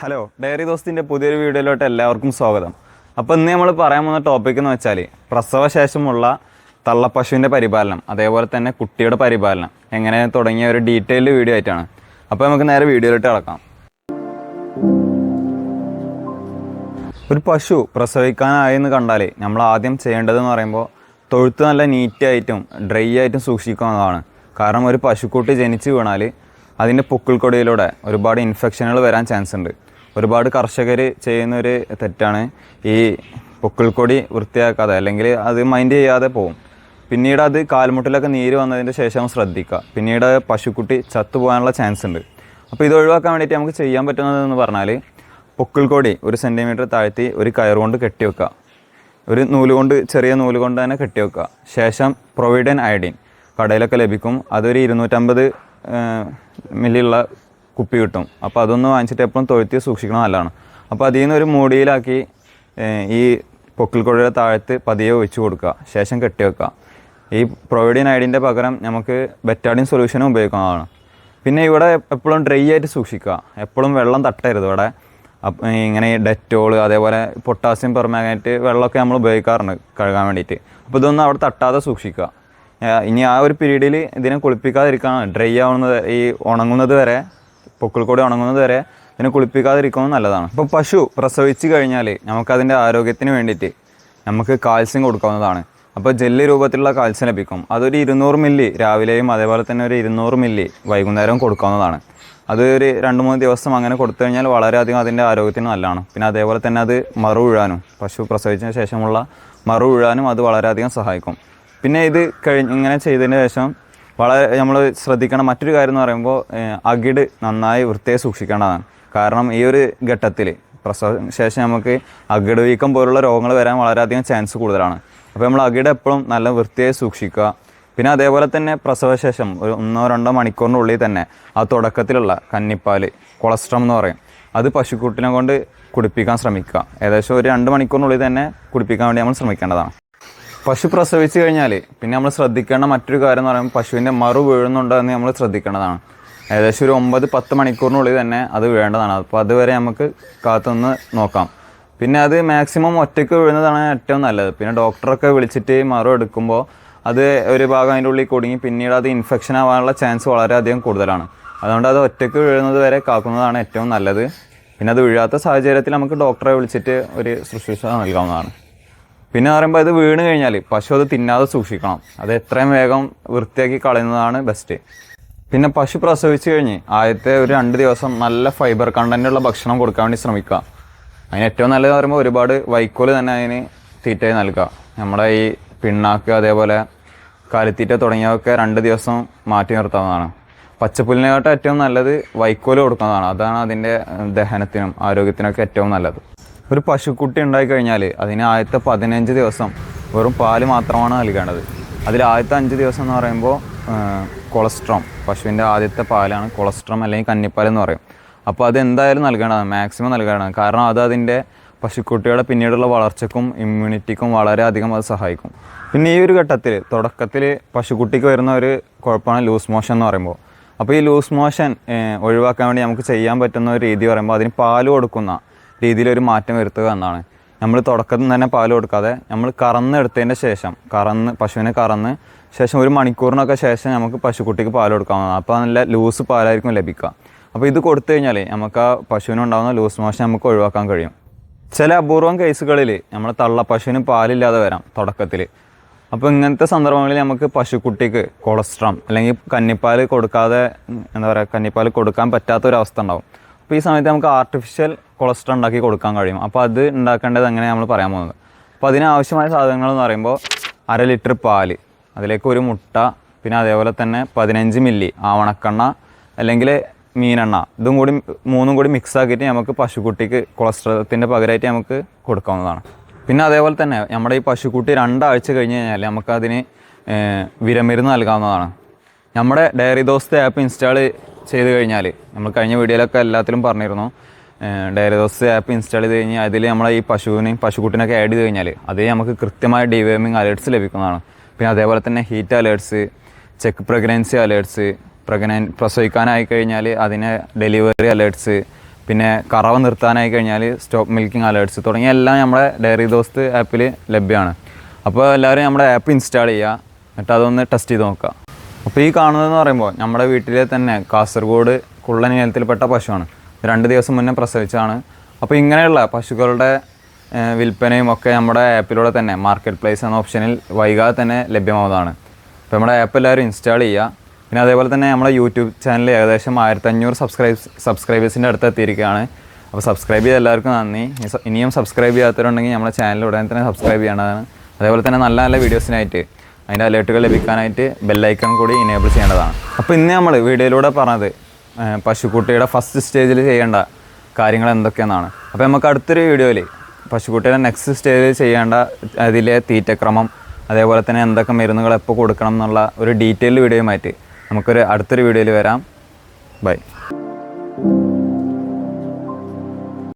Hello diary ദോസ്തിന്റെ പുതിയൊരു വീഡിയോയിലോട്ട് എല്ലാവർക്കും സ്വാഗതം. അപ്പോൾ ഇന്ന് നമ്മൾ പറയാൻ പോകുന്ന ടോപ്പിക് എന്ന് വെച്ചാൽ പ്രസവശേഷമുള്ള തള്ളപ്പശുവിന്റെ പരിപാലനം അതേപോലെ തന്നെ കുട്ടിയുടെ പരിപാലനം. എങ്ങനെ തുടങ്ങിയ ഒരു ഡീറ്റെയിൽഡ് വീഡിയോ ആയിട്ടാണ്. അപ്പോൾ നമുക്ക് നേരെ വീഡിയോയിലോട്ട് കിടക്കാം. ഒരു പശു പ്രസവിക്കാനായി എന്ന് കണ്ടാൽ നമ്മൾ ആദ്യം ചെയ്യേണ്ടതെന്ന് പറയുമ്പോൾ തൊഴുത്ത് നല്ല നീറ്റായിട്ടും ഡ്രൈ ആയിട്ടും സൂക്ഷിക്കുന്നതാണ് കാരണം ഒരു പശുക്കുട്ടി ജനിച്ച് വീണാൽ അതിന്റെ പൊക്കിൾക്കൊടിയിലൂടെ ഒരുപാട് ഇൻഫെക്ഷനുകൾ വരാൻ ചാൻസ് ഉണ്ട്. ഒരുപാട് കർഷകർ ചെയ്യുന്ന ഒരു തെറ്റാണ് ഈ പൊക്കിൾക്കൊടി വൃത്തിയാക്കാതെ അല്ലെങ്കിൽ അത് മൈൻഡ് ചെയ്യാതെ പോകും പിന്നീട് അത് കാൽമുട്ടിലൊക്കെ നീര് വന്നതിന്റെ ശേഷം ശ്രദ്ധിക്കുക. പിന്നീട് പശുക്കുട്ടി ചത്തുപോകാനുള്ള ചാൻസ് ഉണ്ട്. അപ്പോൾ ഇത് ഒഴിവാക്കാൻ വേണ്ടിയിട്ട് നമുക്ക് ചെയ്യാൻ പറ്റുന്നതെന്ന് പറഞ്ഞാൽ പൊക്കിൾക്കൊടി ഒരു സെന്റിമീറ്റർ താഴ്ത്തി ഒരു കയർ കൊണ്ട് കെട്ടി വെക്കുക. ഒരു നൂൽ കൊണ്ട് ചെറിയ നൂൽ കൊണ്ട് തന്നെ കെട്ടി വെക്കുക. ശേഷം പ്രൊവിഡൻ അയഡിൻ കടയിലൊക്കെ ലഭിക്കും. അതൊരു ഇരുന്നൂറ്റമ്പത് മില്ലിയുള്ള കുപ്പി കിട്ടും. അപ്പോൾ അതൊന്ന് വാങ്ങിച്ചിട്ട് എപ്പോഴും തൊഴുത്തി സൂക്ഷിക്കണം നല്ലതാണ്. അപ്പോൾ അതിൽ നിന്ന് ഒരു മൂടിയിലാക്കി ഈ ഈ കുഴയുടെ താഴത്ത് പതിയെ ഒഴിച്ചു കൊടുക്കുക. ശേഷം കെട്ടി വെക്കുക. ഈ പ്രൊവൈഡിൻ ഐഡിന്റെ പകരം നമുക്ക് ബെറ്റാഡിൻ സൊല്യൂഷനും ഉപയോഗിക്കുന്നതാണ് പിന്നെ ഇവിടെ എപ്പോഴും ഡ്രൈ ആയിട്ട് സൂക്ഷിക്കുക. എപ്പോഴും വെള്ളം തട്ടരുത് ഇവിടെ. ഇങ്ങനെ ഡെറ്റോൾ അതേപോലെ പൊട്ടാസ്യം പെർമാഗ്നേറ്റ് വെള്ളമൊക്കെ നമ്മൾ ഉപയോഗിക്കാറുണ്ട് കഴുകാൻ വേണ്ടിയിട്ട്. അപ്പോൾ ഇതൊന്നും അവിടെ തട്ടാതെ സൂക്ഷിക്കുക. ഇനി ആ ഒരു പീരീഡിൽ ഇതിനെ കുളിപ്പിക്കാതിരിക്കണം ഡ്രൈ ആവുന്നത് ഈ ഉണങ്ങുന്നത് വരെ പൊക്കിൾക്കൂടി ഉണങ്ങുന്നത് വരെ ഇതിനെ കുളിപ്പിക്കാതിരിക്കുന്നത് നല്ലതാണ്. ഇപ്പോൾ പശു പ്രസവിച്ച് കഴിഞ്ഞാൽ നമുക്കതിന്റെ ആരോഗ്യത്തിന് വേണ്ടിയിട്ട് നമുക്ക് കാൽസ്യം കൊടുക്കാവുന്നതാണ്. അപ്പോൾ ജെല്ല് രൂപത്തിലുള്ള കാൽസ്യം ലഭിക്കും. അതൊരു ഇരുന്നൂറ് മില്ലി രാവിലെയും അതേപോലെ തന്നെ ഒരു ഇരുന്നൂറ് മില്ലി വൈകുന്നേരവും കൊടുക്കാവുന്നതാണ്. അത് ഒരു രണ്ട് മൂന്ന് ദിവസം അങ്ങനെ കൊടുത്തു കഴിഞ്ഞാൽ വളരെയധികം അതിന്റെ ആരോഗ്യത്തിന് നല്ലതാണ്. പിന്നെ അതേപോലെ തന്നെ അത് മറു വീഴാനും പശു പ്രസവിച്ചതിന് ശേഷമുള്ള മറു വീഴാനും അത് വളരെയധികം സഹായിക്കും. പിന്നെ ഇത് കഴിഞ്ഞ് ഇങ്ങനെ ചെയ്തതിന് ശേഷം വളരെ നമ്മൾ ശ്രദ്ധിക്കണം മറ്റൊരു കാര്യം എന്ന് പറയുമ്പോൾ അകിട് നന്നായി വൃത്തിയായി സൂക്ഷിക്കേണ്ടതാണ്. കാരണം ഈ ഒരു ഘട്ടത്തിൽ പ്രസവ ശേഷം നമുക്ക് അകിട് വീക്കം പോലുള്ള രോഗങ്ങൾ വരാൻ വളരെയധികം ചാൻസ് കൂടുതലാണ്. അപ്പോൾ നമ്മൾ അകിട് എപ്പോഴും നല്ല വൃത്തിയായി സൂക്ഷിക്കുക. പിന്നെ അതേപോലെ തന്നെ പ്രസവശേഷം ഒരു ഒന്നോ രണ്ടോ മണിക്കൂറിനുള്ളിൽ തന്നെ ആ തുടക്കത്തിലുള്ള കന്നിപ്പാൽ കൊളസ്ട്രം എന്ന് പറയും. അത് പശുക്കുട്ടിനെ കൊണ്ട് കുടിപ്പിക്കാൻ ശ്രമിക്കുക. ഏകദേശം ഒരു രണ്ട് മണിക്കൂറിനുള്ളിൽ തന്നെ കുടിപ്പിക്കാൻ വേണ്ടി നമ്മൾ ശ്രമിക്കേണ്ടതാണ്. പശു പ്രസവിച്ചു കഴിഞ്ഞാൽ പിന്നെ നമ്മൾ ശ്രദ്ധിക്കേണ്ട മറ്റൊരു കാര്യം എന്ന് പറയുമ്പോൾ പശുവിന്റെ മറു വീഴുന്നുണ്ടോ എന്ന് നമ്മൾ ശ്രദ്ധിക്കേണ്ടതാണ്. ഏകദേശം ഒരു ഒമ്പത് പത്ത് മണിക്കൂറിനുള്ളിൽ തന്നെ അത് വീഴേണ്ടതാണ്. അപ്പോൾ അതുവരെ നമുക്ക് കാത്തുനിന്ന് നോക്കാം. പിന്നെ അത് മാക്സിമം ഒറ്റയ്ക്ക് വീഴുന്നതാണ് ഏറ്റവും നല്ലത്. പിന്നെ ഡോക്ടറൊക്കെ വിളിച്ചിട്ട് മറു എടുക്കുമ്പോൾ അത് ഒരു ഭാഗം അതിന്റെ ഉള്ളിൽ കുടുങ്ങി പിന്നീട് അത് ഇൻഫെക്ഷൻ ആവാനുള്ള ചാൻസ് വളരെയധികം കൂടുതലാണ്. അതുകൊണ്ട് അത് ഒറ്റയ്ക്ക് വീഴുന്നത് വരെ കാക്കുന്നതാണ് ഏറ്റവും നല്ലത്. പിന്നെ അത് വീഴാത്ത സാഹചര്യത്തിൽ നമുക്ക് ഡോക്ടറെ വിളിച്ചിട്ട് ഒരു ശുശ്രൂഷ നൽകാവുന്നതാണ്. പിന്നെ പറയുമ്പോൾ ഇത് വീണ് കഴിഞ്ഞാൽ പശു അത് തിന്നാതെ സൂക്ഷിക്കണം. അത് എത്രയും വേഗം വൃത്തിയാക്കി കളയുന്നതാണ് ബെസ്റ്റ് പിന്നെ പശു പ്രസവിച്ച് കഴിഞ്ഞ് ആദ്യത്തെ ഒരു രണ്ട് ദിവസം നല്ല ഫൈബർ കണ്ടന്റുള്ള ഭക്ഷണം കൊടുക്കാൻ വേണ്ടി ശ്രമിക്കുക. അതിന് ഏറ്റവും നല്ലത് പറയുമ്പോൾ ഒരുപാട് വൈക്കോൽ തന്നെ അതിന് തീറ്റയായി നൽകുക. നമ്മുടെ ഈ പിണ്ണാക്ക് അതേപോലെ കാലിത്തീറ്റ തുടങ്ങിയവയൊക്കെ രണ്ട് ദിവസം മാറ്റി നിർത്താവുന്നതാണ്. പച്ചപ്പുല്ലിനെക്കാട്ടും ഏറ്റവും നല്ലത് വൈക്കോൽ കൊടുക്കുന്നതാണ്. അതാണ് അതിന്റെ ദഹനത്തിനും ആരോഗ്യത്തിനൊക്കെ ഏറ്റവും നല്ലത്. ഒരു പശുക്കുട്ടി ഉണ്ടായി കഴിഞ്ഞാൽ അതിന് ആദ്യത്തെ പതിനഞ്ച് ദിവസം വെറും പാൽ മാത്രമാണ് നൽകേണ്ടത്. അതിൽ ആദ്യത്തെ അഞ്ച് ദിവസം എന്ന് പറയുമ്പോൾ കൊളസ്ട്രോം. പശുവിന്റെ ആദ്യത്തെ പാലാണ് കൊളസ്ട്രോം അല്ലെങ്കിൽ കന്നിപ്പാൽ എന്ന് പറയും. അപ്പോൾ അത് എന്തായാലും നൽകേണ്ടതാണ് മാക്സിമം നൽകേണ്ടതാണ്. കാരണം അത് അതിന്റെ പശുക്കുട്ടിയുടെ പിന്നീടുള്ള വളർച്ചയ്ക്കും ഇമ്മ്യൂണിറ്റിക്കും വളരെയധികം അത് സഹായിക്കും. പിന്നെ ഈ ഒരു ഘട്ടത്തിൽ തുടക്കത്തിൽ പശുക്കുട്ടിക്ക് വരുന്ന ഒരു കുഴപ്പമാണ് ലൂസ് മോഷൻ എന്ന് പറയുമ്പോൾ. അപ്പോൾ ഈ ലൂസ് മോഷൻ ഒഴിവാക്കാൻ വേണ്ടി നമുക്ക് ചെയ്യാൻ പറ്റുന്ന ഒരു രീതി പറയുമ്പോൾ അതിന് പാൽ കൊടുക്കുന്ന രീതിയിലൊരു മാറ്റം വരുത്തുക എന്നാണ്. നമ്മൾ തുടക്കത്തിൽ തന്നെ പാൽ കൊടുക്കാതെ നമ്മൾ കറന്നെടുത്തതിന്റെ ശേഷം കറന്ന് പശുവിനെ കറന്ന് ശേഷം ഒരു മണിക്കൂറിനൊക്കെ ശേഷം നമുക്ക് പശുക്കുട്ടിക്ക് പാൽ കൊടുക്കാവുന്നതാണ്. അപ്പോൾ നല്ല ലൂസ് പാലായിരിക്കും ലഭിക്കുക. അപ്പോൾ ഇത് കൊടുത്തു കഴിഞ്ഞാൽ നമുക്ക് ആ പശുവിനുണ്ടാകുന്ന ലൂസ് മോശം നമുക്ക് ഒഴിവാക്കാൻ കഴിയും. ചില അപൂർവം കേസുകളിൽ നമ്മൾ തള്ള പശുവിന് പാലില്ലാതെ വരാം തുടക്കത്തിൽ അപ്പോൾ ഇങ്ങനത്തെ സന്ദർഭങ്ങളിൽ നമുക്ക് പശുക്കുട്ടിക്ക് കൊളസ്ട്രോൾ അല്ലെങ്കിൽ കന്നിപ്പാൽ കൊടുക്കാതെ എന്താ പറയുക കന്നിപ്പാൽ കൊടുക്കാൻ പറ്റാത്തൊരവസ്ഥ ഉണ്ടാവും. അപ്പോൾ ഈ സമയത്ത് നമുക്ക് ആർട്ടിഫിഷ്യൽ കൊളസ്ട്രോൾ ഉണ്ടാക്കി കൊടുക്കാൻ കഴിയും. അപ്പോൾ അത് ഉണ്ടാക്കേണ്ടത് എങ്ങനെയാണ് നമ്മൾ പറയാൻ പോകുന്നത്? അപ്പോൾ അതിനാവശ്യമായ സാധനങ്ങൾ എന്ന് പറയുമ്പോൾ അര ലിറ്റർ പാൽ അതിലേക്ക് ഒരു മുട്ട പിന്നെ അതേപോലെ തന്നെ പതിനഞ്ച് മില്ലി ആവണക്കെണ്ണ അല്ലെങ്കിൽ മീനെണ്ണ ഇതും കൂടി മൂന്നും കൂടി മിക്സ് ആക്കിയിട്ട് നമുക്ക് പശുക്കുട്ടിക്ക് കൊളസ്ട്രോളത്തിന്റെ പകരമായിട്ട് നമുക്ക് കൊടുക്കാവുന്നതാണ്. പിന്നെ അതേപോലെ തന്നെ നമ്മുടെ ഈ പശുക്കുട്ടി രണ്ടാഴ്ച കഴിഞ്ഞ് കഴിഞ്ഞാൽ നമുക്കതിന് വിരമരുന്ന് നൽകാവുന്നതാണ്. നമ്മുടെ ഡയറി ദോസ്ത് ആപ്പ് ഇൻസ്റ്റാൾ ചെയ്ത് കഴിഞ്ഞാൽ നമ്മൾ കഴിഞ്ഞ വീഡിയോയിലൊക്കെ എല്ലാത്തിലും പറഞ്ഞിരുന്നു ഏഹ്, ഡയറി ദോസ് ആപ്പ് ഇൻസ്റ്റാൾ ചെയ്ത് കഴിഞ്ഞാൽ അതിൽ നമ്മളെ ഈ പശുവിനെയും പശുക്കുട്ടിനൊക്കെ ആഡ് ചെയ്ത് കഴിഞ്ഞാൽ അതിൽ നമുക്ക് കൃത്യമായ ഡിവേമിങ് അലേർട്സ് ലഭിക്കുന്നതാണ്. പിന്നെ അതേപോലെ തന്നെ heat alerts check pregnancy alerts പ്രഗ്നൻ പ്രസവിക്കാനായി കഴിഞ്ഞാൽ അതിന് ഡെലിവറി അലേർട്സ് പിന്നെ കറവ് നിർത്താനായി കഴിഞ്ഞാൽ സ്റ്റോപ്പ് മിൽക്കിംഗ് അലേർട്സ് തുടങ്ങിയ എല്ലാം നമ്മുടെ ഡയറി ദോസ്ത് ആപ്പിൽ ലഭ്യമാണ്. അപ്പോൾ എല്ലാവരും നമ്മുടെ ആപ്പ് ഇൻസ്റ്റാൾ ചെയ്യുക എന്നിട്ട് അതൊന്ന് ടെസ്റ്റ് ചെയ്ത് നോക്കുക. അപ്പോൾ ഈ കാണുന്നതെന്ന് പറയുമ്പോൾ നമ്മുടെ വീട്ടിലെ തന്നെ കാസർഗോഡ് കുള്ളൻ ഇനത്തിൽപ്പെട്ട പശുവാണ്. രണ്ട് ദിവസം മുന്നേ പ്രസവിച്ചതാണ്. അപ്പോൾ ഇങ്ങനെയുള്ള പശുക്കളുടെ വിൽപ്പനയും ഒക്കെ നമ്മുടെ ആപ്പിലൂടെ തന്നെ മാർക്കറ്റ് പ്ലേസ് എന്ന ഓപ്ഷനിൽ വൈകാതെ തന്നെ ലഭ്യമാവുന്നതാണ്. അപ്പോൾ നമ്മുടെ ആപ്പ് എല്ലാവരും ഇൻസ്റ്റാൾ ചെയ്യുക. പിന്നെ അതേപോലെ തന്നെ നമ്മുടെ യൂട്യൂബ് ചാനൽ ഏകദേശം ആയിരത്തഞ്ഞൂറ് സബ്സ്ക്രൈബ് സബ്സ്ക്രൈബേഴ്സിന്റെ അടുത്ത് എത്തിയിരിക്കുകയാണ് അപ്പോൾ സബ്സ്ക്രൈബ് ചെയ്ത എല്ലാവർക്കും നന്ദി. ഇനിയും സബ്സ്ക്രൈബ് ചെയ്യാത്തവരുണ്ടെങ്കിൽ നമ്മുടെ ചാനൽ ഉടനെ തന്നെ സബ്സ്ക്രൈബ് ചെയ്യേണ്ടതാണ്. അതേപോലെ തന്നെ നല്ല നല്ല വീഡിയോസിനായിട്ട് അതിന്റെ അലേർട്ടുകൾ ലഭിക്കാനായിട്ട് ബെല്ലൈക്കൺ കൂടി ഇനേബിൾ ചെയ്യേണ്ടതാണ്. അപ്പോൾ ഇന്ന് നമ്മൾ വീഡിയോയിലൂടെ പറഞ്ഞത് പശുക്കുട്ടിയുടെ ഫസ്റ്റ് സ്റ്റേജിൽ ചെയ്യേണ്ട കാര്യങ്ങൾ എന്തൊക്കെയെന്നാണ്. അപ്പോൾ നമുക്ക് അടുത്തൊരു വീഡിയോയിൽ പശുക്കുട്ടിയുടെ നെക്സ്റ്റ് സ്റ്റേജിൽ ചെയ്യേണ്ട അതിലെ തീറ്റക്രമം അതേപോലെ തന്നെ എന്തൊക്കെ മരുന്നുകൾ എപ്പോൾ കൊടുക്കണം എന്നുള്ള ഒരു ഡീറ്റെയിൽ വീഡിയോയുമായിട്ട് നമുക്കൊരു അടുത്തൊരു വീഡിയോയിൽ വരാം. ബൈ